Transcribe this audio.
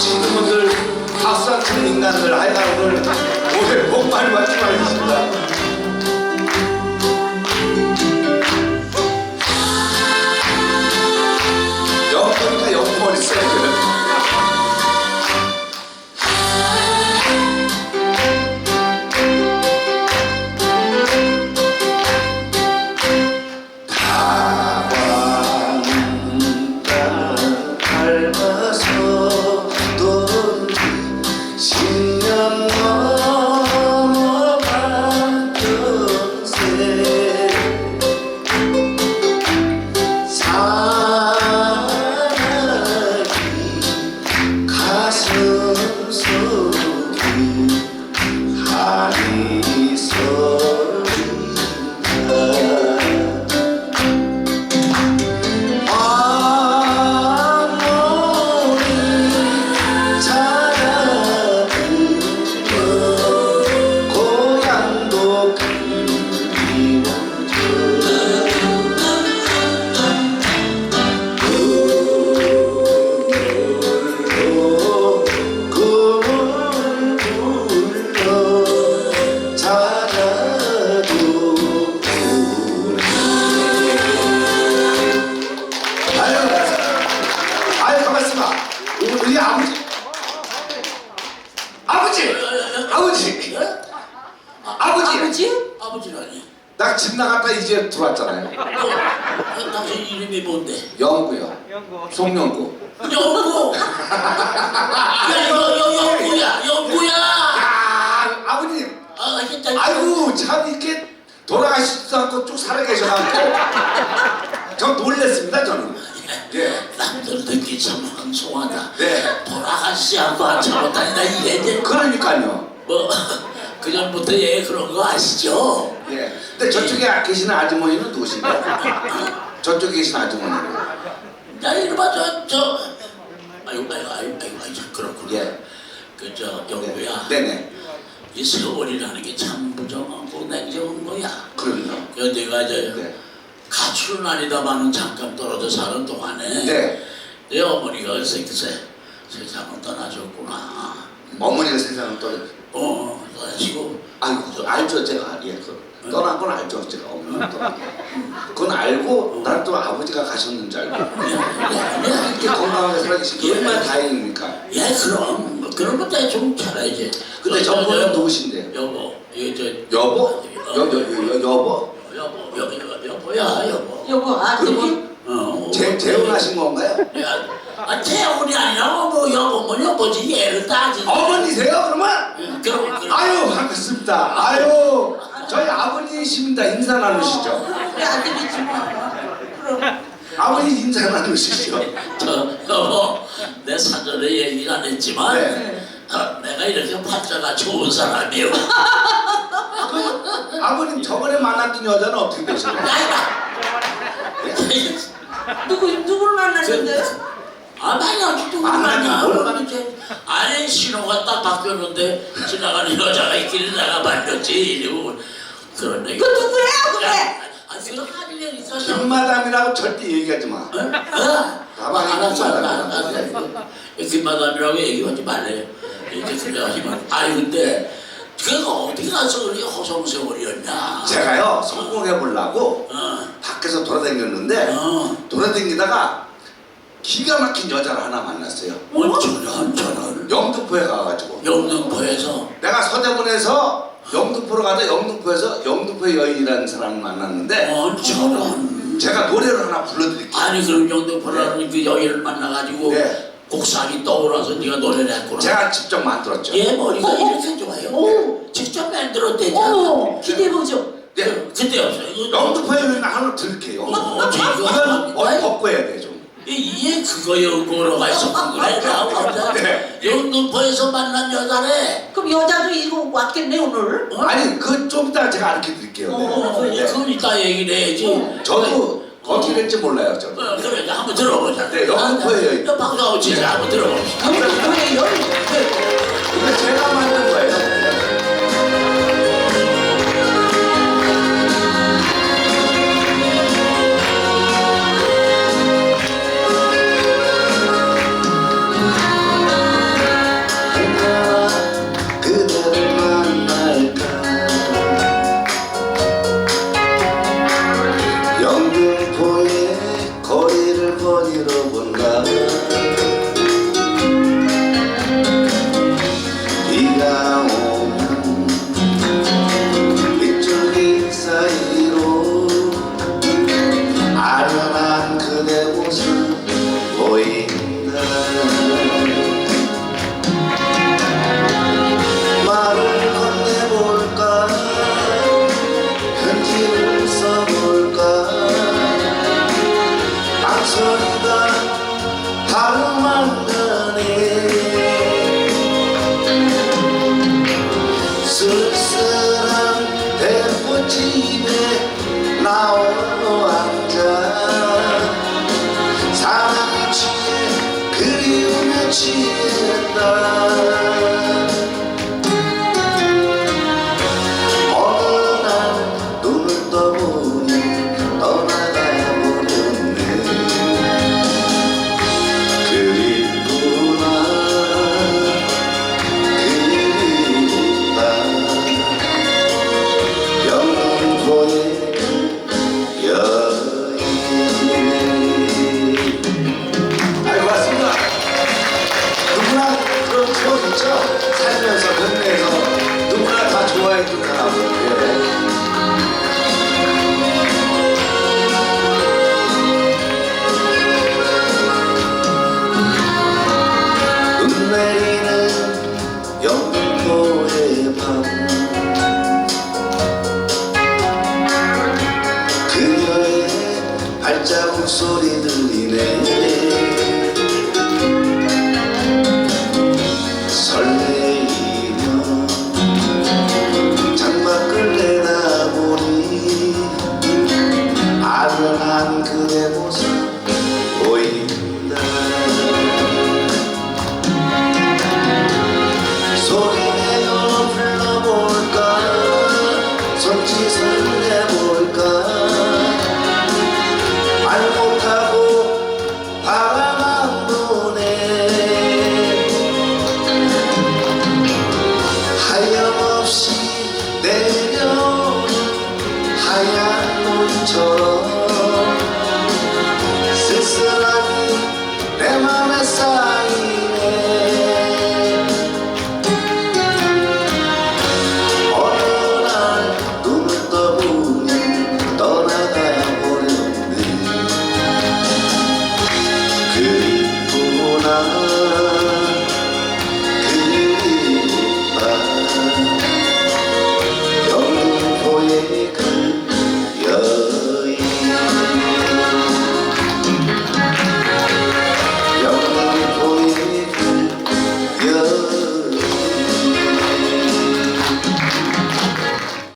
치는 분들 박수 치는 인간들 하여간 오늘 오늘 복 많이 받기 바라겠습니다. 영보니까 영머리 써야 아버지. 아버지! 아버지! 아버지! 아버지? 아버지라니. 나 집 나갔다 이제 들어왔잖아요. 너, 당신 이름이 뭔데? 영구요. 연구. 송영구. 영구. 야, 여, 여, 영구야, 영구야. 아, 아버님. 아, 진짜. 아이고, 참 이렇게 돌아가시지도 않고 쭉 살아계셔갖고. 전 놀랬습니다, 저는. 예. 남들 듣기 참 황송하다. 네. 돌아가시 않고 안 잘못다니다 이랬는데 그러니까요. 뭐 그전부터 얘 그런 거 아시죠? 예. 근데 저쪽에 계시는 아주머니는 누구신가요? 저쪽에 계신 아주머니는. 야 이놈아 저저 아이고 아이고 아이고 아이고 아이고 그렇구나. 예. 그저 영구야. 네. 네네. 이 세월이라는 게참 무정하고 냉정한 거야. 그럼요. 그 내가 저 네. 가출은 아니다마는 잠깐 떨어져 사는 동안에 네. 내 어머니가 글쎄 세상을 떠나셨구나. 어머니가 세상을 떠나. 어 떠나시고 아이고, 그 알죠, 제가. 예, 그 떠난 건 알죠, 제가. 어머니 떠난 거. 그건 알고, 난 또 아버지가 가셨는 줄 알고. 이렇게 건강하게 살아계신 게 얼마나 다행입니까? 예 그럼 뭐 그런 거 대충 잘해야지. 근데 어, 저분은 저, 저, 누구신데요? 여보 이저 여보? 여, 여, 여, 여, 여보? 여보 여보 여보 여보야 여보. 여보 아들이 그러면 어. 재, 재혼하신 건가요? 야, 아 재혼이 아니라 뭐 여보 뭐 여보지 얘를 따지. 어머니세요, 그러면? 예, 그럼 그럼. 아유, 반갑습니다. 아유, 저희 아버님이십니다. 인사 나누시죠. 우리 아들이지 뭐 그럼 아버님 인사 나누시죠. 저 여보 내 사전에 얘기는 안 했지만 네. 어, 내가 이렇게 팔자가 좋은 사람이요. 그 아버님 저번에 만났던 여자는 어떻게 되시나요? 누구 누구를 만났는데 아, 나야 누구 만나긴 만나? 뭘 만나? 이제 아니 신호가 딱 바뀌었는데 지나가는 여자가 있길래 내가 말렸지 이러고 그런 얘기. 그 누구야 그래 아, 하는 있어. 김마담이라고 절대 얘기하지 마. 어? 어? 가방에 알았어. 알았어. 김마담이라고 얘기하지 말래. 이제 그래 하지만 아니 근데 그가 어디 가서 그렇게 허송세월이었냐? 제가요 성공해 보려고 어, 밖에서 돌아다녔는데 어, 돌아다니다가 기가 막힌 여자를 하나 만났어요. 어, 저런 저런 영등포에 가가지고 영등포에서 내가 서대문에서 영등포로 가다 영등포에서 영등포의 여인이라는 사람을 만났는데 어, 저런. 제가 노래를 하나 불러드릴게요. 아니 그럼 영등포라는 그 여인을 만나가지고 네. 곡상이 떠올라서 네가 노래를 했구나. 제가 직접 만들었죠. 얘 머리가 어, 어. 이렇게 좋아요. 오. 직접 만들었대잖아. 어 기대해 보죠 네. 그- 그때 없어요. 이거 여인 하나 들을게요. 어, 이건 어디 벗고 해야 돼 좀. 얘 그거 연구로가 있었던 거래. 나 혼자 네. 영등포에서 만난 여자래. 그럼 여자도 이거 왔겠네 오늘 어? 아니 그 좀 이따 제가 알려 드릴게요. 어, 네. 네. 그건 이따 얘기를 해야지. 저도 어떻게 될지 몰라요. 저도. 어, 그래, 한번 들어보자. 네, 여인. 너 방송하고 진짜 한번 들어봅시다. 영등포의 여 서로가 하루 만나네 쓸쓸한 대포집에 나홀로 앉아 사랑 취해 그리움에 취했다. 목소리 들리네. 설레이며 장막을 내다보니 아련한 그대 모습 보이네